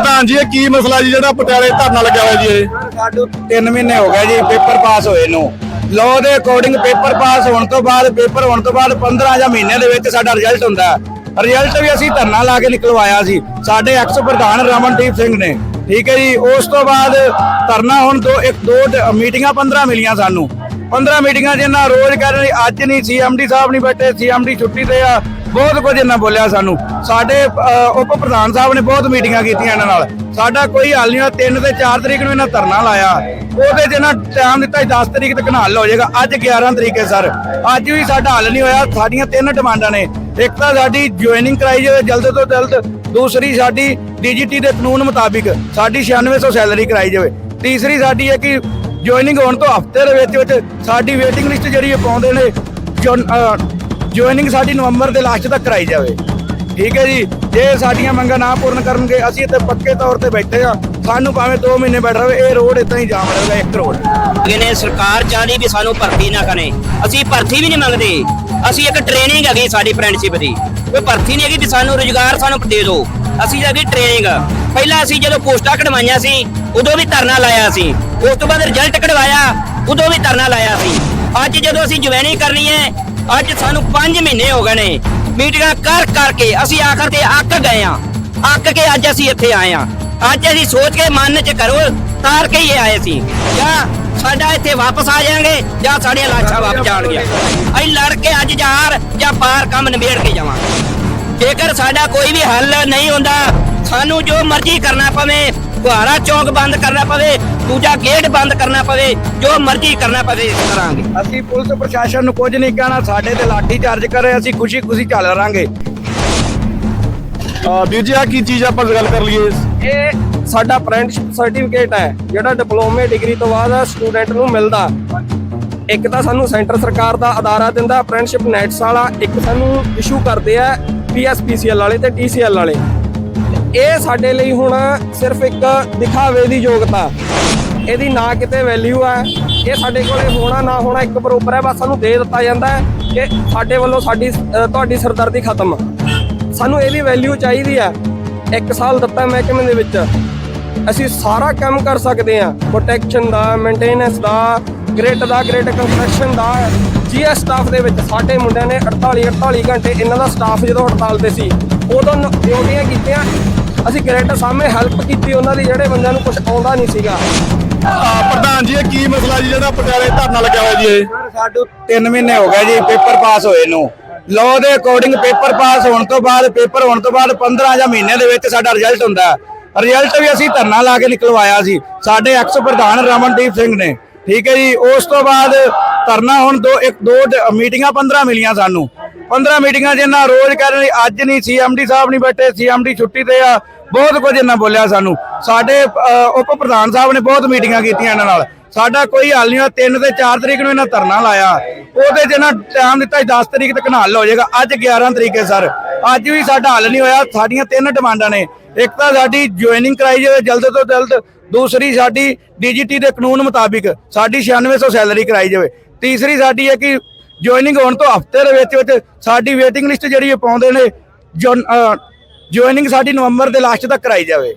ਪ੍ਰਧਾਨ ਜੀ, ਇਹ ਕੀ ਮਸਲਾ ਜੀ ਜਿਹੜਾ ਪਟਿਆਲੇ ਧਰਨਾ ਲੱਗਿਆ ਹੋਇਆ ਜੀ ਇਹ? ਸਾਨੂੰ 3 ਮਹੀਨੇ ਹੋ ਗਏ ਜੀ, ਪੇਪਰ ਪਾਸ ਹੋਏ ਨੂੰ। ਲਾਅ ਦੇ ਅਕੋਰਡਿੰਗ ਪੇਪਰ ਪਾਸ ਹੋਣ ਤੋਂ ਬਾਅਦ, ਪੇਪਰ ਹੋਣ ਤੋਂ ਬਾਅਦ 15 ਜਾਂ ਮਹੀਨੇ ਦੇ ਵਿੱਚ ਸਾਡਾ ਰਿਜ਼ਲਟ ਹੁੰਦਾ ਰਿਜ਼ਲਟ ਵੀ ਅਸੀਂ ਧਰਨਾ ਲਾ ਕੇ ਨਿਕਲਵਾਇਆ ਸੀ। ਸਾਡੇ ਐਕਸ ਪ੍ਰਧਾਨ ਰਮਨਦੀਪ ਸਿੰਘ ਨੇ। ਠੀਕ ਹੈ ਜੀ, ਉਸ ਤੋਂ ਬਾਅਦ ਧਰਨਾ ਹੁਣ ਦੋ, ਇੱਕ, ਦੋ ਮੀਟਿੰਗਾਂ 15 ਮਿਲੀਆਂ ਸਾਨੂੰ। 15 ਮੀਟਿੰਗਾਂ ਜਿੰਨਾ ਰੋਜ਼ ਕਰ ਰਹੀ ਅੱਜ ਨਹੀਂ, ਸੀਐਮਡੀ ਸਾਹਿਬ ਨਹੀਂ ਬੈਠੇ, ਸੀਐਮਡੀ ਛੁੱਟੀ ਤੇ ਆ। ਬਹੁਤ ਕੁਝ ਇਹਨਾਂ ਬੋਲਿਆ ਸਾਨੂੰ। ਸਾਡੇ ਉਪ ਪ੍ਰਧਾਨ ਸਾਹਿਬ ਨੇ ਬਹੁਤ ਮੀਟਿੰਗਾਂ ਕੀਤੀਆਂ ਇਹਨਾਂ ਨਾਲ। ਸਾਡਾ ਕੋਈ ਹੱਲ ਨਹੀਂ ਹੋਇਆ। 3 ਤੇ 4 ਤਰੀਕ ਨੂੰ ਇਹਨਾਂ ਧਰਨਾ ਲਾਇਆ। ਉਹਦੇ 'ਚ ਇਹਨਾਂ ਟਾਈਮ ਦਿੱਤਾ ਸੀ 10 ਤਰੀਕ ਤੱਕ ਹੱਲ ਹੋ ਜਾਏਗਾ। ਅੱਜ 11 ਤਰੀਕ ਹੈ, ਸਰ। ਅੱਜ ਵੀ ਸਾਡਾ ਹੱਲ ਨਹੀਂ ਹੋਇਆ। ਸਾਡੀਆਂ ਤਿੰਨ ਡਿਮਾਂਡਾਂ ਨੇ। ਇੱਕ ਤਾਂ ਸਾਡੀ ਜੁਆਇਨਿੰਗ ਕਰਾਈ ਜਾਵੇ ਜਲਦ ਤੋਂ ਜਲਦ। ਦੂਸਰੀ ਸਾਡੀ ਡੀਜੀਟੀ ਦੇ ਕਾਨੂੰਨ ਮੁਤਾਬਿਕ ਸਾਡੀ 9600 ਸੈਲਰੀ ਕਰਾਈ ਜਾਵੇ। ਤੀਸਰੀ ਸਾਡੀ ਹੈ ਕਿ ਜੁਆਇਨਿੰਗ ਹੋਣ ਤੋਂ ਹਫ਼ਤੇ ਦੇ ਵਿੱਚ ਵਿੱਚ ਸਾਡੀ ਵੇਟਿੰਗ ਲਿਸਟ ਜਿਹੜੀ ਇਹ ਪਾਉਂਦੇ ਨੇ ਜੁਆਇਨਿੰਗ ਸਾਡੀ ਨਵੰਬਰ ਦੇ ਲਾਸਟ ਤੱਕ ਕਰਾਈ ਜਾਵੇ। ਠੀਕ ਹੈ ਜੀ? ਜੇ ਸਾਡੀਆਂ ਮੰਗਾਂ ਨਾ ਪੂਰਨ ਕਰਨਗੇ, ਅਸੀਂ ਇੱਥੇ ਪੱਕੇ ਤੌਰ ਤੇ ਬੈਠੇ ਆ ਸਾਨੂੰ ਭਾਵੇਂ 2 ਮਹੀਨੇ ਬੈਠ ਰਵੇ ਇਹ ਰੋਡ ਇਦਾਂ ਹੀ ਜਾਮ ਰਹੇਗਾ ਇੱਕ ਰੋਡ। ਅੱਗੇ ਸਰਕਾਰ ਚਾਹਦੀ ਵੀ ਸਾਨੂੰ ਭਰਤੀ ਨਾ ਕਰੇ। ਅਸੀਂ ਭਰਤੀ ਵੀ ਨਹੀਂ ਮੰਗਦੇ। ਅਸੀਂ ਇੱਕ ਟ੍ਰੇਨਿੰਗ ਹੈਗੀ ਸਾਡੀ ਫਰੈਂਡਸ਼ਿਪ ਦੀ। ਕੋਈ ਭਰਤੀ ਨਹੀਂ ਹੈਗੀ ਵੀ ਸਾਨੂੰ ਰੋਜ਼ਗਾਰ ਸਾਨੂੰ ਦੇ ਦਿਓ। ਅਸੀਂ ਹੈਗੀ ਟ੍ਰੇਨਿੰਗ ਪਹਿਲਾਂ ਅਸੀਂ ਜਦੋਂ ਪੋਸਟਾਂ ਕਢਵਾਈਆਂ ਸੀ, ਉਦੋਂ ਵੀ ਧਰਨਾ ਲਾਇਆ ਸੀ। ਉਸ ਤੋਂ ਬਾਅਦ ਰਿਜ਼ਲਟ ਕਢਵਾਇਆ, ਉਦੋਂ ਵੀ ਧਰਨਾ ਲਾਇਆ ਸੀ। ਅੱਜ ਜਦੋਂ ਅਸੀਂ ਜੁਆਇਨਿੰਗ ਕਰਨੀ ਹੈ ਅੱਜ ਸਾਨੂੰ 5 ਮਹੀਨੇ ਹੋ ਗਏ ਨੇ। ਮੀਟਿੰਗਾਂ ਕਰ ਕਰਕੇ ਅਸੀਂ ਆਖਰ ਤੇ ਅੱਕ ਗਏ ਆ ਅੱਕ ਕੇ ਅੱਜ ਅਸੀਂ ਇੱਥੇ ਆਏ ਆ ਅੱਜ ਅਸੀਂ ਸੋਚ ਕੇ ਮਨ ਚ ਕਰੋ, ਤਾਰ ਕੇ ਹੀ ਆਏ ਸੀ। ਜਾਂ ਸਾਡਾ ਇੱਥੇ ਵਾਪਸ ਆ ਜਾਣਗੇ, ਜਾਂ ਸਾਡੀਆਂ ਲਾਸ਼ਾਂ ਵਾਪਸ ਜਾਣਗੀਆਂ। ਅਸੀਂ ਲੜ ਕੇ ਅੱਜ ਜਾਰ ਜਾਂ ਪਾਰ ਕੰਮ ਨਿਬੇੜ ਕੇ ਜਾਵਾਂਗੇ। ਜੇਕਰ ਸਾਡਾ ਕੋਈ ਵੀ ਹੱਲ ਨਹੀਂ ਹੁੰਦਾ, ਸਾਨੂੰ ਜੋ ਮਰਜ਼ੀ ਕਰਨਾ ਪਵੇ ਗੁਹਾਰਾ ਚੌਕ ਬੰਦ ਕਰਨਾ ਪਵੇ ਦੂਜਾ ਗੇਟ ਬੰਦ ਕਰਨਾ ਪਵੇ ਜੋ ਮਰਜ਼ੀ ਕਰਨਾ ਪਵੇ ਕਰਾਂਗੇ। ਅਸੀਂ ਪੁਲਿਸ ਪ੍ਰਸ਼ਾਸਨ ਨੂੰ ਕੁਝ ਨਹੀਂ ਕਹਿਣਾ ਸਾਡੇ ਤੇ ਲਾਠੀ ਚਾਰਜ ਕਰੇ ਅਸੀਂ ਖੁਸ਼ੀ ਖੁਸ਼ੀ ਚੱਲ ਰਾਂਗੇ ਵੀਰ ਜੀ ਆ ਕੀ ਚੀਜ਼ ਆਪਾਂ ਗੱਲ ਕਰ ਲਈਏ ਇਹ ਸਾਡਾ ਅਪ੍ਰੈਂਟਿਸਸ਼ਿਪ ਸਰਟੀਫਿਕੇਟ ਹੈ ਜਿਹੜਾ ਡਿਪਲੋਮੇ ਡਿਗਰੀ ਤੋਂ ਬਾਅਦ ਸਟੂਡੈਂਟ ਨੂੰ ਮਿਲਦਾ। ਇੱਕ ਤਾਂ ਸਾਨੂੰ ਸੈਂਟਰ ਸਰਕਾਰ ਦਾ ਅਦਾਰਾ ਦਿੰਦਾ ਅਪ੍ਰੈਂਟਿਸਸ਼ਿਪ ਨੈਟਸ ਵਾਲਾ ਇੱਕ ਸਾਨੂੰ ਇਸ਼ੂ ਕਰਦੇ ਆ ਪੀਐਸਪੀਸੀਐਲ ਵਾਲੇ ਤੇ ਟੀਸੀਐਲ ਵਾਲੇ। ਇਹ ਸਾਡੇ ਲਈ ਹੁਣ ਸਿਰਫ ਇੱਕ ਦਿਖਾਵੇ ਦੀ ਯੋਗਤਾ। ਇਹਦੀ ਨਾ ਕਿਤੇ ਵੈਲਿਊ ਹੈ ਇਹ ਸਾਡੇ ਕੋਲੇ ਹੋਣਾ, ਨਾ ਹੋਣਾ, ਇੱਕ ਬਰੋਬਰ ਹੈ, ਬਸ ਸਾਨੂੰ ਦੇ ਦਿੱਤਾ ਜਾਂਦਾ ਹੈ ਕਿ ਸਾਡੇ ਵੱਲੋਂ ਸਾਡੀ ਤੁਹਾਡੀ ਸਰਦਰਦੀ ਖਤਮ। ਸਾਨੂੰ ਇਹਦੀ ਵੈਲਿਊ ਚਾਹੀਦੀ ਹੈ। ਇੱਕ ਸਾਲ ਦਿੱਤਾ ਮਹਿਕਮੇ ਦੇ ਵਿੱਚ। ਅਸੀਂ ਸਾਰਾ ਕੰਮ ਕਰ ਸਕਦੇ ਹਾਂ। ਪ੍ਰੋਟੈਕਸ਼ਨ ਦਾ ਮੇਨਟੇਨੈਂਸ ਦਾ ਗ੍ਰਿਡ ਦਾ ਗ੍ਰਿਡ ਕੰਸਟਰਕਸ਼ਨ ਦਾ ਜੀਐਸ ਸਟਾਫ ਦੇ ਵਿੱਚ। ਸਾਡੇ ਮੁੰਡਿਆਂ ਨੇ 48 48 ਘੰਟੇ ਇਹਨਾਂ ਦਾ ਸਟਾਫ ਜਦੋਂ ਹੜਤਾਲ ਤੇ ਸੀ, ਉਦੋਂ ਨ- ਡਿਊਟੀਆਂ ਕੀਤੀਆਂ। ਅਸੀਂ ਗ੍ਰਿਡ ਸਾਹਮਣੇ ਹੈਲਪ ਕੀਤੀ, ਉਹਨਾਂ ਦੀ ਜਿਹੜੇ ਬੰਦਿਆਂ ਨੂੰ ਕੁਝ ਆਉਂਦਾ ਨਹੀਂ ਸੀਗਾ। ਪ੍ਰਧਾਨ ਜੀ, ਇਹ ਕੀ ਮਸਲਾ ਜੀ ਜਿਹੜਾ ਪਟਿਆਲੇ ਧਰਨਾ ਲੱਗਿਆ ਹੋਇਆ ਜੀ ਇਹ? ਸਾਨੂੰ 3 ਮਹੀਨੇ ਹੋ ਗਏ ਜੀ, ਪੇਪਰ ਪਾਸ ਹੋਏ ਨੂੰ। ਲਾਅ ਦੇ ਅਕੋਰਡਿੰਗ ਪੇਪਰ ਪਾਸ ਹੋਣ ਤੋਂ ਬਾਅਦ, ਪੇਪਰ ਹੋਣ ਤੋਂ ਬਾਅਦ 15 ਜਾਂ ਮਹੀਨੇ ਦੇ ਵਿੱਚ ਸਾਡਾ ਰਿਜ਼ਲਟ ਹੁੰਦਾ ਰਿਜ਼ਲਟ ਵੀ ਅਸੀਂ ਧਰਨਾ ਲਾ ਕੇ ਨਿਕਲਵਾਇਆ ਸੀ। ਸਾਡੇ ਐਕਸ ਪ੍ਰਧਾਨ ਰਮਨਦੀਪ ਸਿੰਘ ਨੇ। ਠੀਕ ਹੈ ਜੀ, ਉਸ ਤੋਂ ਬਾਅਦ ਧਰਨਾ ਹੁਣ ਦੋ, ਇੱਕ, ਦੋ ਮੀਟਿੰਗਾਂ 15 ਮਿਲੀਆਂ ਸਾਨੂੰ। 15 ਮੀਟਿੰਗਾਂ ਜਿੰਨਾ ਰੋਜ਼ ਕਰ ਰਹੀ ਅੱਜ ਨਹੀਂ, ਸੀਐਮਡੀ ਸਾਹਿਬ ਨਹੀਂ ਬੈਠੇ, ਸੀਐਮਡੀ ਛੁੱਟੀ ਤੇ ਆ। ਬਹੁਤ ਕੁਝ ਇਹਨਾਂ ਬੋਲਿਆ ਸਾਨੂੰ। ਸਾਡੇ ਅ, ਉਪ ਪ੍ਰਧਾਨ ਸਾਹਿਬ ਨੇ ਬਹੁਤ ਮੀਟਿੰਗਾਂ ਕੀਤੀਆਂ ਇਹਨਾਂ ਨਾਲ। ਸਾਡਾ ਕੋਈ ਹੱਲ ਨਹੀਂ ਹੋਇਆ। 3 ਤੇ 4 ਤਰੀਕ ਨੂੰ ਇਹਨਾਂ ਧਰਨਾ ਲਾਇਆ। ਉਹਦੇ 'ਚ ਇਹਨਾਂ ਟਾਈਮ ਦਿੱਤਾ ਸੀ 10 ਤਰੀਕ ਤੱਕ ਹੱਲ ਹੋ ਜਾਏਗਾ। ਅੱਜ 11 ਤਰੀਕ ਹੈ ਸਰ। ਅੱਜ ਵੀ ਸਾਡਾ ਹੱਲ ਨਹੀਂ ਹੋਇਆ। ਸਾਡੀਆਂ ਤਿੰਨ ਡਿਮਾਂਡਾਂ ਨੇ। ਇੱਕ ਤਾਂ ਸਾਡੀ ਜੁਆਇਨਿੰਗ ਕਰਾਈ ਜਾਵੇ ਜਲਦ ਤੋਂ ਜਲਦ। ਦੂਸਰੀ ਸਾਡੀ ਡੀਜੀਟੀ ਦੇ ਕਾਨੂੰਨ ਮੁਤਾਬਿਕ ਸਾਡੀ 9600 ਸੈਲਰੀ ਕਰਾਈ ਜਾਵੇ। ਤੀਸਰੀ ਸਾਡੀ ਹੈ ਕਿ ਜੁਆਇਨਿੰਗ ਹੋਣ ਤੋਂ ਹਫ਼ਤੇ ਦੇ ਵਿੱਚ ਵਿੱਚ ਸਾਡੀ ਵੇਟਿੰਗ ਲਿਸਟ ਜਿਹੜੀ ਇਹ ਪਾਉਂਦੇ ਨੇ ਜੁਆਇਨਿੰਗ ਸਾਡੀ ਨਵੰਬਰ ਦੇ ਲਾਸਟ ਤੱਕ ਕਰਾਈ ਜਾਵੇ।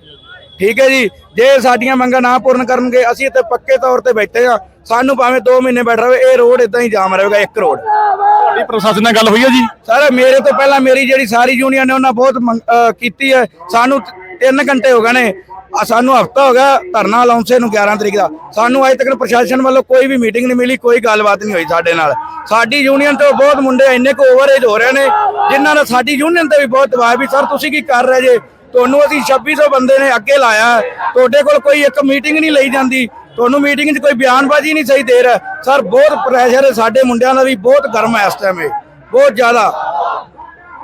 ਠੀਕ ਹੈ ਜੀ? ਜੇ ਸਾਡੀਆਂ ਮੰਗਾਂ ਨਾ ਪੂਰਨ ਕਰਨਗੇ ਅਸੀਂ ਇੱਥੇ ਪੱਕੇ ਤੌਰ ਤੇ ਬੈਠੇ ਆ ਸਾਨੂੰ ਭਾਵੇਂ 2 ਮਹੀਨੇ ਬੈਠ ਰਵੇ ਇਹ ਰੋਡ ਇਦਾਂ ਹੀ ਜਾਮ ਰਹੇਗਾ ਇੱਕ ਰੋਡ। ਤੁਹਾਡੀ ਪ੍ਰਸ਼ਾਸਨ ਨਾਲ ਗੱਲ ਹੋਈ ਹੈ ਜੀ? ਸਰ ਮੇਰੇ ਤੋਂ ਪਹਿਲਾਂ ਮੇਰੀ ਜਿਹੜੀ ਸਾਰੀ ਯੂਨੀਅਨ ਨੇ ਉਹਨਾਂ ਬਹੁਤ ਕੀਤੀ ਹੈ। ਸਾਨੂੰ 3 ਘੰਟੇ ਹੋ ਗਏ ਨੇ। ਆ ਸਾਨੂੰ ਹਫਤਾ ਹੋ ਗਿਆ ਧਰਨਾ ਲਾਉਂਸੇ ਨੂੰ 11 ਤਰੀਕ ਦਾ। ਸਾਨੂੰ ਅਜੇ ਤੱਕ ਪ੍ਰਸ਼ਾਸਨ ਵੱਲੋਂ ਕੋਈ ਵੀ ਮੀਟਿੰਗ ਨਹੀਂ ਮਿਲੀ, ਕੋਈ ਗੱਲਬਾਤ ਨਹੀਂ ਹੋਈ ਸਾਡੇ ਨਾਲ। ਸਾਡੀ ਯੂਨੀਅਨ ਤੋਂ ਬਹੁਤ ਮੁੰਡੇ ਇੰਨੇ ਕੁ ਓਵਰਏਜ ਹੋ ਰਹੇ ਨੇ, ਜਿਨ੍ਹਾਂ ਨਾਲ ਸਾਡੀ ਯੂਨੀਅਨ ਤੇ ਵੀ ਬਹੁਤ ਦਬਾਅ ਵੀ, ਸਰ, ਤੁਸੀਂ ਕੀ ਕਰ ਰਹੇ ਜੇ? ਤੁਹਾਨੂੰ ਅਸੀਂ 2600 ਬੰਦੇ ਨੇ ਅੱਗੇ ਲਾਇਆ। ਤੁਹਾਡੇ ਕੋਲ ਕੋਈ ਇੱਕ ਮੀਟਿੰਗ ਨਹੀਂ ਲਈ ਜਾਂਦੀ। ਤੁਹਾਨੂੰ ਮੀਟਿੰਗ 'ਚ ਕੋਈ ਬਿਆਨਬਾਜ਼ੀ ਨਹੀਂ ਸਹੀ ਦੇ ਰਿਹਾ। ਸਰ, ਬਹੁਤ ਪ੍ਰੈਸ਼ਰ ਹੈ ਸਾਡੇ ਮੁੰਡਿਆਂ ਦਾ ਵੀ, ਬਹੁਤ ਗਰਮ ਹੈ ਇਸ ਟਾਈਮ ਇਹ। ਬਹੁਤ ਜ਼ਿਆਦਾ।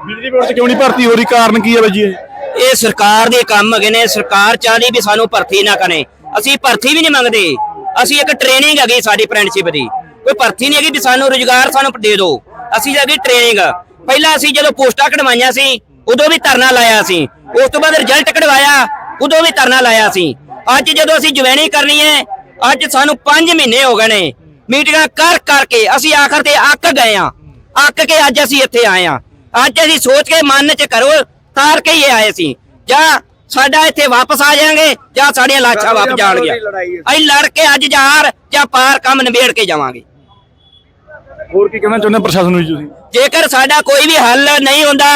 ਬਿਜਲੀ ਬੋਰਡ 'ਚ ਕਿਉਂ ਨਹੀਂ ਭਰਤੀ? ਹੋ ਰਹੀ ਕਾਰਨ ਕੀ ਹੈ ਬਾਈ ਜੀ ਇਹ ਸਰਕਾਰ ਦੇ ਕੰਮ ਹੈਗੇ ਨੇ, ਸਰਕਾਰ ਚਾਹਦੀ ਵੀ ਸਾਨੂੰ ਭਰਤੀ ਨਾ ਕਰੇ। ਅਸੀਂ ਭਰਤੀ ਵੀ ਨਹੀਂ ਮੰਗਦੇ। ਅਸੀਂ ਇੱਕ ਟ੍ਰੇਨਿੰਗ ਹੈਗੀ ਸਾਡੀ ਫਰੈਂਡਸ਼ਿਪ ਦੀ। ਕੋਈ ਭਰਤੀ ਨਹੀਂ ਹੈਗੀ ਵੀ ਸਾਨੂੰ ਰੋਜ਼ਗਾਰ ਸਾਨੂੰ ਦੇ ਦਿਓ। ਅਸੀਂ ਹੈਗੀ ਟ੍ਰੇਨਿੰਗ ਪਹਿਲਾਂ ਅਸੀਂ ਜਦੋਂ ਪੋਸਟਾਂ ਕਢਵਾਈਆਂ ਸੀ, ਉਦੋਂ ਵੀ ਧਰਨਾ ਲਾਇਆ ਸੀ। ਉਸ ਤੋਂ ਬਾਅਦ ਰਿਜ਼ਲਟ ਕਢਵਾਇਆ, ਉਦੋਂ ਵੀ ਧਰਨਾ ਲਾਇਆ ਸੀ। ਅੱਜ ਜਦੋਂ ਅਸੀਂ ਜੁਆਇਨਿੰਗ ਕਰਨੀ ਹੈ, ਅੱਜ ਸਾਨੂੰ 5 ਮਹੀਨੇ ਹੋ ਗਏ ਨੇ। ਮੀਟਿੰਗਾਂ ਕਰ ਕਰਕੇ ਅਸੀਂ ਆਖਰ ਤੇ ਅੱਕ ਗਏ ਆ ਅੱਕ ਕੇ ਅੱਜ ਅਸੀਂ ਇੱਥੇ ਆਏ ਆ ਅੱਜ ਅਸੀਂ ਸੋਚ ਕੇ ਮਨ ਚ ਕਰੋ ਤਾਰ ਕੇ ਹੀ ਆਏ ਸੀ। ਜਾਂ ਸਾਡਾ ਇੱਥੇ ਵਾਪਸ ਆ ਜਾਾਂਗੇ ਜਾਂ ਸਾਡੀਆਂ ਲਾਸ਼ਾਂ ਵਾਪਸ ਜਾਣਗੀਆਂ। ਅਸੀਂ ਲੜ ਕੇ ਅੱਜ ਜਾਰ ਜਾਂ ਪਾਰ ਕੰਮ ਨਿਬੇੜ ਕੇ ਜਾਵਾਂਗੇ। ਹੋਰ ਕੀ ਕਹਿਣਾ ਚਾਹੁੰਦੇ ਪ੍ਰਸ਼ਾਸਨ ਨੂੰ ਜੀ ਤੁਸੀਂ? ਜੇਕਰ ਸਾਡਾ ਕੋਈ ਵੀ ਹੱਲ ਨਹੀਂ ਹੁੰਦਾ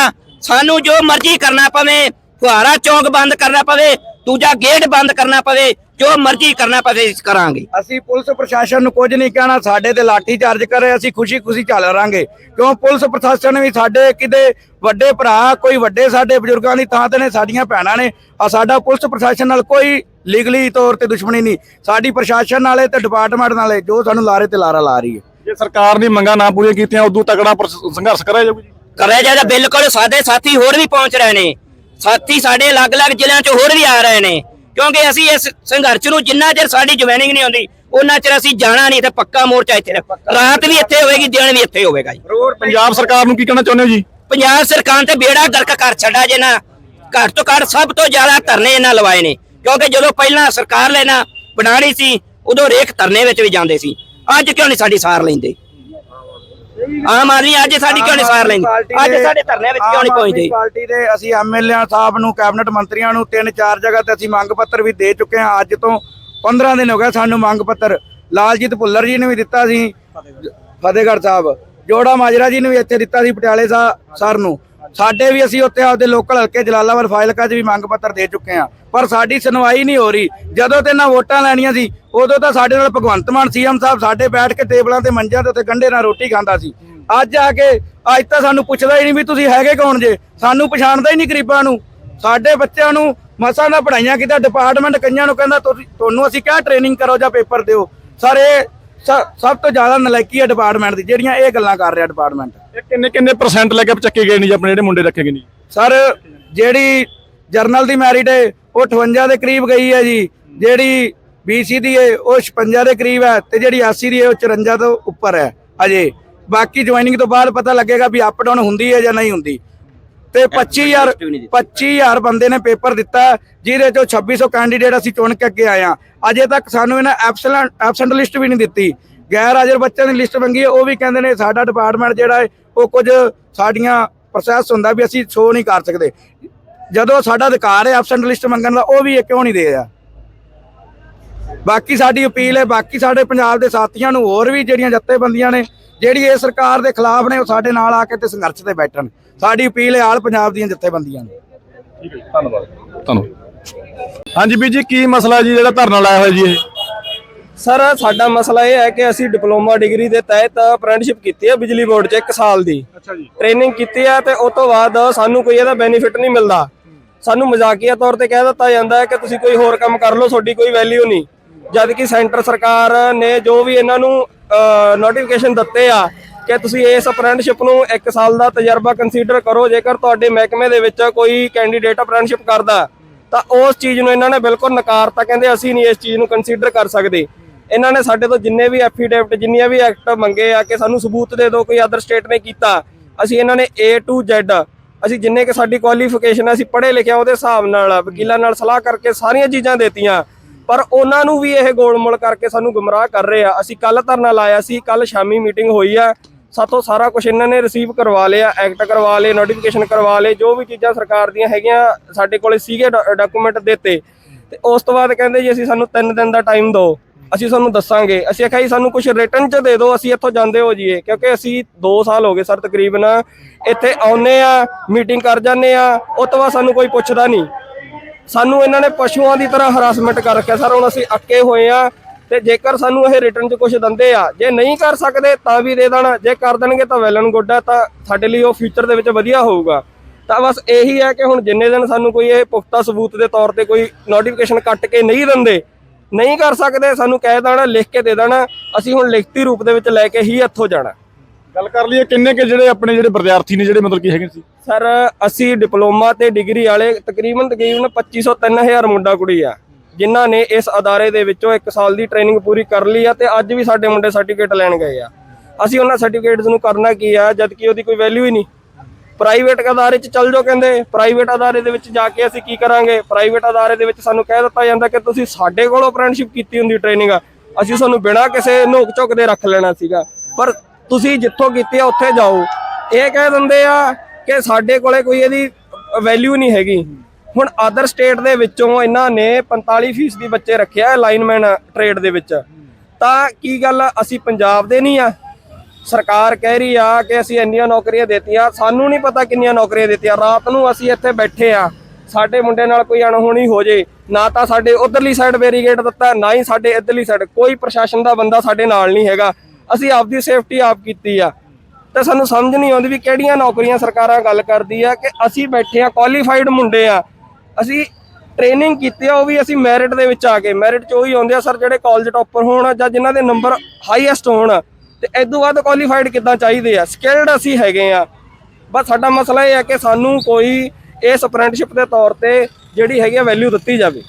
ਸਾਨੂੰ ਜੋ ਮਰਜ਼ੀ ਕਰਨਾ ਪਵੇ ਫੁਹਾਰਾ ਚੌਂਕ ਬੰਦ ਕਰਨਾ ਪਵੇ ਦੂਜਾ ਗੇਟ ਬੰਦ ਕਰਨਾ ਪਵੇ ਜੋ ਮਰਜ਼ੀ ਕਰਨਾ ਪਵੇ ਕਰਾਂਗੇ। ਅਸੀਂ ਪੁਲਿਸ ਪ੍ਰਸ਼ਾਸਨ ਨੂੰ ਕੁਝ ਨਹੀਂ ਕਹਿਣਾ ਸਾਡੇ ਤੇ ਲਾਠੀ ਚਾਰਜ ਕਰੇ ਅਸੀਂ ਖੁਸ਼ੀ-ਖੁਸ਼ੀ ਚੱਲ ਰਾਂਗੇ। ਕਿਉਂ ਪੁਲਿਸ ਪ੍ਰਸ਼ਾਸਨ ਵੀ ਸਾਡੇ ਕਿਤੇ ਵੱਡੇ ਭਰਾ ਕੋਈ ਵੱਡੇ ਸਾਡੇ ਬਜ਼ੁਰਗਾਂ ਦੀ ਥਾਂ ਤੇ ਨੇ ਸਾਡੀਆਂ ਭੈਣਾਂ ਨੇ ਆ ਸਾਡਾ ਪੁਲਿਸ ਪ੍ਰਸ਼ਾਸਨ ਨਾਲ ਕੋਈ ਲੀਗਲੀ ਤੌਰ ਤੇ ਦੁਸ਼ਮਣੀ ਨਹੀਂ। ਸਾਡੀ ਪ੍ਰਸ਼ਾਸਨ ਨਾਲੇ ਤੇ ਡਿਪਾਰਟਮੈਂਟ ਨਾਲੇ ਜੋ ਸਾਨੂੰ ਲਾਰੇ ਤੇ ਲਾਰਾ ਲਾ ਰਹੀ ਹੈ। ਜੇ ਸਰਕਾਰ ਨੇ ਮੰਗਾਂ ਨਾ ਪੂਰੀਆਂ ਕੀਤੀਆਂ ਉਦੋਂ ਤਕੜਾ ਸੰਘਰਸ਼ ਕਰਿਆ ਜਾਊਗਾ ਜੀ। ਕਰਿਆ ਜਾਏਗਾ ਬਿਲਕੁਲ ਸਾਡੇ ਸਾਥੀ ਹੋਰ ਵੀ ਪਹੁੰਚ ਰਹੇ ਨੇ। ਸਾਥੀ ਸਾਡੇ ਅਲੱਗ-ਅਲੱਗ ਜ਼ਿਲ੍ਹਿਆਂ 'ਚ ਹੋਰ ਵੀ ਆ ਰਹੇ ਨੇ। ਕਿਉਂਕਿ ਅਸੀਂ ਇਸ ਸੰਘਰਸ਼ ਨੂੰ ਜਿੰਨਾ ਚਿਰ ਸਾਡੀ ਜੁਆਇਨਿੰਗ ਨਹੀਂ ਹੁੰਦੀ ਉਹਨਾਂ ਚਿਰ ਅਸੀਂ ਜਾਣਾ ਨਹੀਂ ਤੇ ਪੱਕਾ ਮੋਰਚਾ ਇੱਥੇ। ਰਾਤ ਵੀ ਇੱਥੇ ਹੋਵੇਗੀ ਦਿਨ ਵੀ ਇੱਥੇ ਹੋਵੇਗਾ ਜੀ। ਪੰਜਾਬ ਸਰਕਾਰ ਨੂੰ ਕੀ ਕਹਿਣਾ ਚਾਹੁੰਦੇ ਹੋ ਜੀ? ਪੰਜਾਬ ਸਰਕਾਰ ਤੇ ਬੇੜਾ ਗਰਕ ਕਰ ਛੱਡਾ ਜੇ ਨਾ ਘੱਟ ਤੋਂ ਘੱਟ ਸਭ ਤੋਂ ਜ਼ਿਆਦਾ ਧਰਨੇ ਇਹਨਾਂ ਲਵਾਏ ਨੇ। ਕਿਉਂਕਿ ਜਦੋਂ ਪਹਿਲਾਂ ਸਰਕਾਰ ਲੈਣਾ ਬਣਾਣੀ ਸੀ ਉਦੋਂ ਰੇਖ ਧਰਨੇ ਵਿੱਚ ਵੀ ਜਾਂਦੇ ਸੀ। ਅੱਜ ਕਿਉਂ ਨਹੀਂ ਸਾਡੀ ਸਾਰ ਲੈਂਦੇ? ਆਮ ਆਦਮੀ ਅੱਜ ਸਾਡੀ ਕਿਉਂ ਨਹੀਂ ਸਾਰ ਲੈਂਦੀ? ਅੱਜ ਸਾਡੇ ਧਰਨੇ ਵਿੱਚ ਕਿਉਂ ਨਹੀਂ ਪਹੁੰਚਦੇ? ਪਾਰਟੀ ਦੇ ਅਸੀਂ ਐਮਐਲਏ ਸਾਹਿਬ ਨੂੰ ਕੈਬਨਿਟ ਮੰਤਰੀਆਂ ਨੂੰ ਤਿੰਨ ਚਾਰ ਜਗ੍ਹਾ ਤੇ ਅਸੀਂ ਮੰਗ ਪੱਤਰ ਵੀ ਦੇ ਚੁੱਕੇ ਹਾਂ। ਅੱਜ ਤੋਂ 15 ਦਿਨ ਹੋ ਗਏ ਸਾਨੂੰ ਮੰਗ ਪੱਤਰ। ਲਾਲਜੀਤ ਭੁੱਲਰ ਜੀ ਨੇ ਵੀ ਦਿੱਤਾ ਸੀ। ਫਤਿਹਗੜ੍ਹ ਸਾਹਿਬ। ਜੋੜਾ ਮਾਜਰਾ ਜੀ ਨੇ ਵੀ ਇੱਥੇ ਦਿੱਤਾ ਸੀ ਪਟਿਆਲੇ ਸਾ- ਸਰ ਨੂੰ। ਸਾਡੇ ਵੀ ਅਸੀਂ ਉੱਥੇ ਆਪਦੇ ਲੋਕਲ ਹਲਕੇ ਜਲਾਲਾਬਾਦ ਫਾਜ਼ਿਲਕਾ 'ਚ ਵੀ ਮੰਗ ਪੱਤਰ ਦੇ ਚੁੱਕੇ ਹਾਂ। ਪਰ ਸਾਡੀ ਸੁਣਵਾਈ ਨਹੀਂ ਹੋ ਰਹੀ। ਜਦੋਂ ਤੇ ਨਾ ਵੋਟਾਂ ਲੈਣੀਆਂ ਸੀ, ਉਦੋਂ ਤਾਂ ਸਾਡੇ ਨਾਲ ਭਗਵੰਤ ਮਾਨ, ਸੀਐਮ ਸਾਹਿਬ ਸਾਡੇ ਬੈਠ ਕੇ ਟੇਬਲਾਂ ਤੇ ਮੰਜਿਆਂ ਤੇ ਉੱਤੇ ਗੰਢੇ ਨਾਲ ਰੋਟੀ ਖਾਂਦਾ ਸੀ। ਅੱਜ ਆ ਕੇ, ਅੱਜ ਤਾਂ ਸਾਨੂੰ ਪੁੱਛਦਾ ਹੀ ਨਹੀਂ ਵੀ ਤੁਸੀਂ ਹੈਗੇ ਕੌਣ ਜੇ? ਸਾਨੂੰ ਪਛਾਣਦਾ ਹੀ ਨਹੀਂ ਗਰੀਬਾਂ ਨੂੰ। ਸਾਡੇ ਬੱਚਿਆਂ ਨੂੰ ਮਸਾਂ ਨਾਲ ਪੜਾਈਆਂ ਕੀਤਾ ਡਿਪਾਰਟਮੈਂਟ ਕਈਆਂ ਨੂੰ ਕਹਿੰਦਾ, ਤੁਸੀਂ- ਤੁਹਾਨੂੰ ਅਸੀਂ ਕਿਹਾ ਟ੍ਰੇਨਿੰਗ ਕਰੋ ਜਾਂ ਪੇਪਰ ਦਿਓ? ਸਰ ਇਹ ਸ- ਸਭ ਤੋਂ ਜ਼ਿਆਦਾ ਨਲਾਇਕੀ ਹੈ ਡਿਪਾਰਟਮੈਂਟ ਦੀ, ਜਿਹੜੀਆਂ ਇਹ ਗੱਲਾਂ ਕਰ ਰਿਹਾ ਡਿਪਾਰਟਮੈਂਟ ਇਹ ਕਿੰਨੇ ਕਿੰਨੇ ਪਰਸੈਂਟ ਲੈ ਕੇ ਚੱਕੇ ਗਏ ਨੇ ਜੀ ਆਪਣੇ ਜਿਹੜੇ ਮੁੰਡੇ ਰੱਖੇ ਗਏ ਨੇ ਜੀ? ਸਰ ਜਿਹੜੀ ਜਰਨਲ ਦੀ ਮੈਰਿਟ ਹੈ ਉਹ 58 ਦੇ ਕਰੀਬ ਗਈ ਹੈ ਜੀ। ਜਿਹੜੀ ਬੀਸੀ ਦੀ ਹੈ ਉਹ 56 ਦੇ ਕਰੀਬ ਹੈ ਤੇ ਜਿਹੜੀ 80 ਦੀ ਹੈ ਉਹ 54 ਤੋਂ ਉੱਪਰ ਹੈ ਅਜੇ ਬਾਕੀ ਜੁਆਇਨਿੰਗ ਤੋਂ ਬਾਅਦ ਪਤਾ ਲੱਗੇਗਾ ਵੀ ਅਪ ਡਾਊਨ ਹੁੰਦੀ ਹੈ ਜਾਂ ਨਹੀਂ ਹੁੰਦੀ। ਤੇ 25000 25000 ਬੰਦੇ ਨੇ ਪੇਪਰ ਦਿੱਤਾ ਜਿਹਦੇ ਚੋਂ 2600 ਕੈਂਡੀਡੇਟ ਅਸੀਂ ਚੁਣ ਕੇ ਅੱਗੇ ਆਏ ਹਾਂ। ਅਜੇ ਤੱਕ ਸਾਨੂੰ ਇਹਨਾਂ ਐਬਸੈਂਟ ਐਬਸੈਂਟ ਲਿਸਟ ਵੀ ਨਹੀਂ ਦਿੱਤੀ। ਗੈਰ ਹਾਜ਼ਰ ਬੱਚਿਆਂ ਦੀ ਲਿਸਟ ਮੰਗੀ ਹੈ ਉਹ ਵੀ ਕਹਿੰਦੇ ਨੇ ਸਾਡਾ ਡਿਪਾਰਟਮੈਂਟ ਜਿਹੜਾ ਹੈ ਉਹ ਕੁਝ ਸਾਡੀਆਂ ਪ੍ਰੋਸੈਸ ਹੁੰਦਾ ਵੀ ਅਸੀਂ ਸ਼ੋ ਨਹੀਂ ਕਰ ਸਕਦੇ। ਜਦੋਂ ਸਾਡਾ ਅਧਿਕਾਰ ਹੈ ਐਬਸੈਂਟ ਲਿਸਟ ਮੰਗਣ ਦਾ ਉਹ ਵੀ ਇਹ ਕਿਉਂ ਨਹੀਂ ਦੇ ਰਿਹਾ? ਬਾਕੀ ਸਾਡੀ ਅਪੀਲ ਹੈ ਬਾਕੀ ਸਾਡੇ ਪੰਜਾਬ ਦੇ ਸਾਥੀਆਂ ਨੂੰ ਹੋਰ ਵੀ ਜਿਹੜੀਆਂ ਜੱਥੇਬੰਦੀਆਂ ਨੇ ਜਿਹੜੀ ਇਹ ਸਰਕਾਰ ਦੇ ਖਿਲਾਫ ਨੇ ਉਹ ਸਾਡੇ ਨਾਲ ਆ ਕੇ ਤੇ ਸੰਘਰਸ਼ ਤੇ ਬੈਠਣ। ਸਾਡੀ ਅਪੀਲ ਹੈ ਆਲ ਪੰਜਾਬ ਦੀਆਂ ਜੱਥੇਬੰਦੀਆਂ ਨੂੰ। ਠੀਕ ਹੈ ਜੀ ਧੰਨਵਾਦ। ਧੰਨਵਾਦ। ਹਾਂਜੀ ਵੀਰ ਜੀ ਕੀ ਮਸਲਾ ਜੀ ਜਿਹੜਾ ਧਰਨਾ ਲਾਇਆ ਹੋਇਆ ਜੀ ਇਹ? ਸਰ ਸਾਡਾ ਮਸਲਾ ਇਹ ਹੈ ਕਿ ਅਸੀਂ ਡਿਪਲੋਮਾ ਡਿਗਰੀ ਦੇ ਤਹਿਤ ਅਪ੍ਰੈਂਟਿਸਸ਼ਿਪ ਕੀਤੀ ਹੈ ਬਿਜਲੀ ਬੋਰਡ 'ਚ 1 ਸਾਲ ਦੀ। ਅੱਛਾ ਜੀ। ਟ੍ਰੇਨਿੰਗ ਕੀਤੀ ਹੈ ਤੇ ਉਸ ਤੋਂ ਬਾਅਦ ਸਾਨੂੰ ਕੋਈ ਇਹਦਾ ਬੈਨੀਫਿਟ ਨਹੀਂ ਮਿਲਦਾ। ਸਾਨੂੰ ਮਜ਼ਾਕੀਆ ਤੌਰ ਤੇ ਕਹਿ ਦਿੱਤਾ ਜਾਂਦਾ ਹੈ ਕਿ ਤੁਸੀਂ ਕੋਈ ਹੋਰ ਕੰਮ ਕਰ ਲਓ ਤੁਹਾਡੀ ਕੋਈ ਵੈਲਿਊ ਨਹੀਂ। ਜਦ ਕਿ ਸੈਂਟਰ ਸਰਕਾਰ ਨੇ ਜੋ ਵੀ ਇਹਨਾਂ ਨੂੰ ਨੋਟੀਫਿਕੇਸ਼ਨ ਦਿੱਤੇ ਆ ਕਿ ਤੁਸੀਂ ਇਸ ਅਪ੍ਰੈਂਟਿਸਸ਼ਿਪ ਨੂੰ 1 ਸਾਲ ਦਾ ਤਜਰਬਾ ਕੰਸੀਡਰ ਕਰੋ ਜੇਕਰ ਤੁਹਾਡੇ ਮਹਿਕਮੇ ਦੇ ਵਿੱਚ ਕੋਈ ਕੈਂਡੀਡੇਟ ਅਪ੍ਰੈਂਟਿਸਸ਼ਿਪ ਕਰਦਾ ਤਾਂ ਉਸ ਚੀਜ਼ ਨੂੰ ਇਹਨਾਂ ਨੇ ਬਿਲਕੁਲ ਨਕਾਰਤਾ ਕਹਿੰਦੇ ਅਸੀਂ ਨਹੀਂ ਇਸ ਚੀਜ਼ ਨੂੰ ਕੰਸੀਡਰ ਕਰ ਸਕਦੇ। ਇਹਨਾਂ ਨੇ ਸਾਡੇ ਤੋਂ ਜਿੰਨੇ ਵੀ ਐਫੀਡੇਵਿਟ ਜਿੰਨੀਆਂ ਵੀ ਐਕਟ ਮੰਗੇ ਆ ਕਿ ਸਾਨੂੰ ਸਬੂਤ ਦੇ ਦਿਓ, ਕੋਈ ਅਦਰ ਸਟੇਟ ਨੇ ਕੀਤਾ, ਅਸੀਂ ਇਹਨਾਂ ਨੇ A to Z, ਅਸੀਂ ਜਿੰਨੇ ਕਿ ਸਾਡੀ ਕੁਆਲੀਫਿਕੇਸ਼ਨ ਅਸੀਂ ਪੜ੍ਹੇ ਲਿਖਿਆ ਉਹਦੇ ਹਿਸਾਬ ਨਾਲ, ਵਕੀਲਾਂ ਨਾਲ ਸਲਾਹ ਕਰਕੇ ਸਾਰੀਆਂ ਚੀਜ਼ਾਂ ਦੇਤੀਆਂ। ਪਰ ਉਹਨਾਂ ਨੂੰ ਵੀ ਇਹ ਗੋਲਮੋਲ ਕਰਕੇ ਸਾਨੂੰ ਗੁੰਮਰਾਹ ਕਰ ਰਹੇ ਆ। ਅਸੀਂ ਕੱਲ ਧਰਨਾ ਲਾਇਆ ਸੀ ਕੱਲ ਸ਼ਾਮੀ ਮੀਟਿੰਗ ਹੋਈ ਆ। ਸਾਤੋਂ ਸਾਰਾ ਕੁਝ ਇਹਨਾਂ ਨੇ ਰਿਸੀਵ ਕਰਵਾ ਲਿਆ ਐਕਟ ਕਰਵਾ ਲਏ ਨੋਟੀਫਿਕੇਸ਼ਨ ਕਰਵਾ ਲਏ, ਜੋ ਵੀ ਚੀਜ਼ਾਂ ਸਰਕਾਰ ਦੀਆਂ ਹੈਗੀਆਂ ਸਾਡੇ ਕੋਲੇ ਸੀਗੇ ਡਾਕੂਮੈਂਟ ਦਿੱਤੇ। ਤੇ ਉਸ ਤੋਂ ਬਾਅਦ ਕਹਿੰਦੇ ਜੀ, ਅਸੀਂ ਸਾਨੂੰ 3 ਦਿਨ ਦਾ ਟਾਈਮ ਦਿਓ। ਅਸੀਂ ਤੁਹਾਨੂੰ ਦੱਸਾਂਗੇ। ਅਸੀਂ ਆਖਿਆ ਜੀ, ਸਾਨੂੰ ਕੁਝ ਰਿਟਰਨ ਚ ਦੇ ਦਿਓ, ਅਸੀਂ ਇੱਥੋਂ ਜਾਂਦੇ ਹੋ ਜੀਏ। ਕਿਉਂਕਿ ਅਸੀਂ 2 ਸਾਲ ਹੋ ਗਏ ਸਰ ਤਕਰੀਬਨ ਇੱਥੇ ਆਉਨੇ ਆ ਮੀਟਿੰਗ ਕਰ ਜਾਂਦੇ ਆ, ਉਹ ਤੋਂ ਬਾਅਦ ਸਾਨੂੰ ਕੋਈ ਪੁੱਛਦਾ ਨਹੀਂ। ਸਾਨੂੰ ਇਹਨਾਂ ਨੇ ਪਸ਼ੂਆਂ ਦੀ ਤਰ੍ਹਾਂ ਹਰਾਸਮੈਂਟ ਕਰ ਰੱਖਿਆ। ਸਰ, ਹੁਣ ਅਸੀਂ ਅੱਕੇ ਹੋਏ ਆ ਤੇ ਜੇਕਰ ਸਾਨੂੰ ਇਹ ਰਿਟਰਨ 'ਚ ਕੁਝ ਦਿੰਦੇ ਆ, ਜੇ ਨਹੀਂ ਕਰ ਸਕਦੇ ਤਾਂ ਵੀ ਦੇ ਦੇਣਾ। ਜੇ ਕਰ ਦੇਣਗੇ ਤਾਂ ਵੈਲ ਗੁੱਡ ਆ, ਤਾਂ ਸਾਡੇ ਲਈ ਉਹ ਫਿਊਚਰ ਦੇ ਵਿੱਚ ਵਧੀਆ ਹੋਊਗਾ। ਤਾਂ ਬਸ ਇਹੀ ਹੈ ਕਿ ਹੁਣ ਜਿੰਨੇ ਦਿਨ ਸਾਨੂੰ ਕੋਈ ਇਹ ਪੁਖਤਾ ਸਬੂਤ ਦੇ ਤੌਰ ਤੇ ਕੋਈ ਨੋਟੀਫਿਕੇਸ਼ਨ ਕੱਟ ਕੇ ਨਹੀਂ ਦਿੰਦੇ ਨਹੀਂ ਕਰ ਸਕਦੇ ਸਾਨੂੰ ਕਹਿ ਦੇਣਾ ਲਿਖ ਕੇ ਦੇ ਦੇਣਾ ਅਸੀਂ ਹੁਣ ਲਿਖਤੀ ਰੂਪ ਦੇ ਵਿੱਚ ਲੈ ਕੇ ਹੀ ਇੱਥੋਂ ਜਾਣਾ। ਗੱਲ ਕਰ ਲਈਏ ਕਿੰਨੇ ਕਿ ਜਿਹੜੇ ਆਪਣੇ ਜਿਹੜੇ ਵਿਦਿਆਰਥੀ ਨੇ ਜਿਹੜੇ ਮਤਲਬ ਕੀ ਹੈਗੇ ਸੀ ਸਰ ਅਸੀਂ ਡਿਪਲੋਮਾ ਤੇ ਡਿਗਰੀ ਵਾਲੇ ਤਕਰੀਬਨ ਤਕਰੀਬਨ 2500 3000 ਮੁੰਡਾ ਕੁੜੀ ਆ ਜਿਨ੍ਹਾਂ ਨੇ ਇਸ ਅਦਾਰੇ ਦੇ ਵਿੱਚੋਂ 1 ਸਾਲ ਦੀ ਟ੍ਰੇਨਿੰਗ ਪੂਰੀ ਕਰ ਲਈ ਆ ਤੇ ਅੱਜ ਵੀ ਸਾਡੇ ਮੁੰਡੇ ਸਰਟੀਫਿਕੇਟ ਲੈਣ ਗਏ ਆ। ਅਸੀਂ ਉਹਨਾਂ ਸਰਟੀਫਿਕੇਟਸ ਨੂੰ ਕਰਨਾ ਕੀ ਆ ਜਦ ਕਿ ਉਹਦੀ ਕੋਈ ਵੈਲਿਊ ਹੀ ਨਹੀਂ। ਪ੍ਰਾਈਵੇਟ ਅਦਾਰੇ 'ਚ ਚੱਲ ਜਾਓ ਕਹਿੰਦੇ। ਪ੍ਰਾਈਵੇਟ ਅਦਾਰੇ ਦੇ ਵਿੱਚ ਜਾ ਕੇ ਅਸੀਂ ਕੀ ਕਰਾਂਗੇ? ਪ੍ਰਾਈਵੇਟ ਅਦਾਰੇ ਦੇ ਵਿੱਚ ਸਾਨੂੰ ਕਹਿ ਦਿੱਤਾ ਜਾਂਦਾ ਕਿ ਤੁਸੀਂ ਸਾਡੇ ਕੋਲੋਂ ਅਪ੍ਰੈਂਟਿਸਸ਼ਿਪ ਕੀਤੀ ਹੁੰਦੀ ਟ੍ਰੇਨਿੰਗ ਅਸੀਂ ਤੁਹਾਨੂੰ ਬਿਨਾਂ ਕਿਸੇ ਨੋਕ ਝੋਕ ਦੇ ਰੱਖ ਲੈਣਾ ਸੀਗਾ। ਪਰ ਤੁਸੀਂ ਜਿੱਥੋਂ ਕੀਤੀ ਆ ਉੱਥੇ ਜਾਓ। ਇਹ ਕਹਿ ਦਿੰਦੇ ਆ ਕਿ ਸਾਡੇ ਕੋਲੇ ਕੋਈ ਇਹਦੀ ਵੈਲਿਊ ਨਹੀਂ ਹੈਗੀ। ਹੁਣ ਅਦਰ ਸਟੇਟ ਦੇ ਵਿੱਚੋਂ ਇਹਨਾਂ ਨੇ 45% ਦੀ ਬੱਚੇ ਰੱਖਿਆ ਲਾਈਨਮੈਨ ਟ੍ਰੇਡ ਦੇ ਵਿੱਚ। ਤਾਂ ਕੀ ਗੱਲ ਆ, ਅਸੀਂ ਪੰਜਾਬ ਦੇ ਨਹੀਂ ਆ। ਸਰਕਾਰ ਕਹਿ ਰਹੀ ਆ ਕਿ ਅਸੀਂ ਇੰਨੀਆਂ ਨੌਕਰੀਆਂ ਦਿੱਤੀਆਂ। ਸਾਨੂੰ ਨਹੀਂ ਪਤਾ ਕਿੰਨੀਆਂ ਨੌਕਰੀਆਂ ਦਿੱਤੀਆਂ। ਰਾਤ ਨੂੰ ਅਸੀਂ ਇੱਥੇ ਬੈਠੇ ਆ। ਸਾਡੇ ਮੁੰਡੇ ਨਾਲ ਕੋਈ ਅਣਹੋਣੀ ਹੋ ਜੇ, ਨਾ ਤਾਂ ਸਾਡੇ ਉਧਰਲੀ ਸਾਈਡ ਬੈਰੀਗੇਡ ਦਿੱਤਾ, ਨਾ ਹੀ ਸਾਡੇ ਇੱਧਰਲੀ ਸਾਈਡ ਕੋਈ ਪ੍ਰਸ਼ਾਸਨ ਦਾ ਬੰਦਾ ਸਾਡੇ ਨਾਲ ਨਹੀਂ ਹੈਗਾ। ਅਸੀਂ ਆਪਦੀ ਸੇਫਟੀ ਆਪ ਕੀਤੀ ਆ। ਤੇ ਸਾਨੂੰ ਸਮਝ ਨਹੀਂ ਆਉਂਦੀ ਵੀ ਕਿਹੜੀਆਂ ਨੌਕਰੀਆਂ ਸਰਕਾਰਾਂ ਗੱਲ ਕਰਦੀ ਆ ਕਿ ਅਸੀਂ ਬੈਠੇ ਆ ਕੁਆਲੀਫਾਈਡ ਮੁੰਡੇ ਆ। ਅਸੀਂ ਟ੍ਰੇਨਿੰਗ ਕੀਤੀ ਆ, ਉਹ ਵੀ ਅਸੀਂ ਮੈਰਿਟ ਦੇ ਵਿੱਚ ਆ ਕੇ ਮੈਰਿਟ ਚ ਉਹੀ ਆਉਂਦੇ ਆ, ਸਰ, ਜਿਹੜੇ ਕਾਲਜ ਟੌਪਰ ਹੋਣ ਜਾਂ ਜਿਨ੍ਹਾਂ ਦੇ ਨੰਬਰ ਹਾਈਐਸਟ ਹੋਣ ਤੇ ਇਦੋਂ ਵੱਧ ਕੁਆਲੀਫਾਈਡ ਕਿੱਦਾਂ ਚਾਹੀਦੇ ਆ? ਸਕਿਲਡ ਅਸੀਂ ਹੈਗੇ ਆ। ਬਸ ਸਾਡਾ ਮਸਲਾ ਇਹ ਹੈ ਕਿ ਸਾਨੂੰ ਕੋਈ ਇਸ ਅਪ੍ਰੈਂਟਿਸਸ਼ਿਪ ਦੇ ਤੌਰ ਤੇ ਜਿਹੜੀ ਹੈਗੀ ਆ ਵੈਲਿਊ ਦਿੱਤੀ ਜਾਵੇ।